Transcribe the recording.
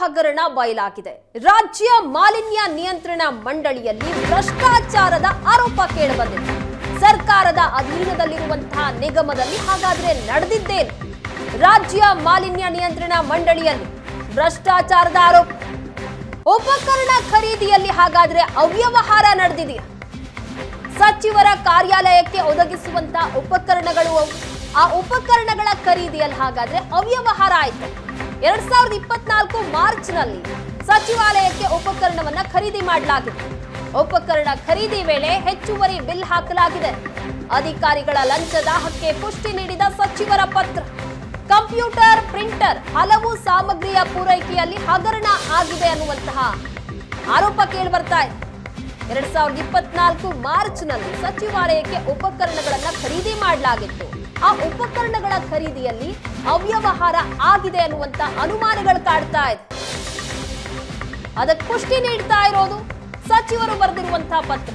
ಹಗರಣ ಬಯಲಾಗಿದೆ. ರಾಜ್ಯ ಮಾಲಿನ್ಯ ನಿಯಂತ್ರಣ ಮಂಡಳಿಯಲ್ಲಿ ಭ್ರಷ್ಟಾಚಾರದ ಆರೋಪ ಕೇಳಬಂದಿದೆ. ಸರ್ಕಾರದ ಅಧೀನದಲ್ಲಿರುವಂತಹ ನಿಗಮದಲ್ಲಿ ಹಾಗಾದ್ರೆ ನಡೆದಿದ್ದೇನು? ರಾಜ್ಯ ಮಾಲಿನ್ಯ ನಿಯಂತ್ರಣ ಮಂಡಳಿಯಲ್ಲಿ ಭ್ರಷ್ಟಾಚಾರದ ಆರೋಪ. ಉಪಕರಣ ಖರೀದಿಯಲ್ಲಿ ಹಾಗಾದ್ರೆ ಅವ್ಯವಹಾರ ನಡೆದಿದೆಯಾ? ಸಚಿವರ ಕಾರ್ಯಾಲಯಕ್ಕೆ ಒದಗಿಸುವಂತ ಉಪಕರಣಗಳು ಆ ಉಪಕರಣಗಳ ಖರೀದಿಯಲ್ಲಿ ಹಾಗಾದ್ರೆ ಅವ್ಯವಹಾರ ಆಯ್ತು. ಎರಡ್ ಸಾವಿರದ ಇಪ್ಪತ್ನಾಲ್ಕು ಮಾರ್ಚ್ನಲ್ಲಿ ಸಚಿವಾಲಯಕ್ಕೆ ಉಪಕರಣವನ್ನ ಖರೀದಿ ಮಾಡಲಾಗಿದೆ. ಉಪಕರಣ ಖರೀದಿ ವೇಳೆ ಹೆಚ್ಚುವರಿ ಬಿಲ್ ಹಾಕಲಾಗಿದೆ. ಅಧಿಕಾರಿಗಳ ಲಂಚ ದಾಹಕ್ಕೆ ಪುಷ್ಟಿ ನೀಡಿದ ಸಚಿವರ ಪತ್ರ. ಕಂಪ್ಯೂಟರ್, ಪ್ರಿಂಟರ್ ಹಲವು ಸಾಮಗ್ರಿಯ ಪೂರೈಕೆಯಲ್ಲಿ ಹಗರಣ ಆಗಿದೆ ಅನ್ನುವಂತಹ ಆರೋಪ ಕೇಳಿ ಬರ್ತಾ ಇದೆ. ಎರಡ್ ಸಾವಿರದ ಇಪ್ಪತ್ನಾಲ್ಕು ಮಾರ್ಚ್ನಲ್ಲಿ ಸಚಿವಾಲಯಕ್ಕೆ ಉಪಕರಣಗಳನ್ನ ಖರೀದಿ ಮಾಡಲಾಗಿತ್ತು. ಆ ಉಪಕರಣಗಳ ಖರೀದಿಯಲ್ಲಿ ಅವ್ಯವಹಾರ ಆಗಿದೆ ಅನ್ನುವಂತ ಅನುಮಾನಗಳು ಕಾಡ್ತಾ ಇದೆ. ಅದಕ್ಕೆ ಪುಷ್ಟಿ ನೀಡ್ತಾ ಇರೋದು ಸಚಿವರು ಬರೆದಿರುವಂತಹ ಪತ್ರ.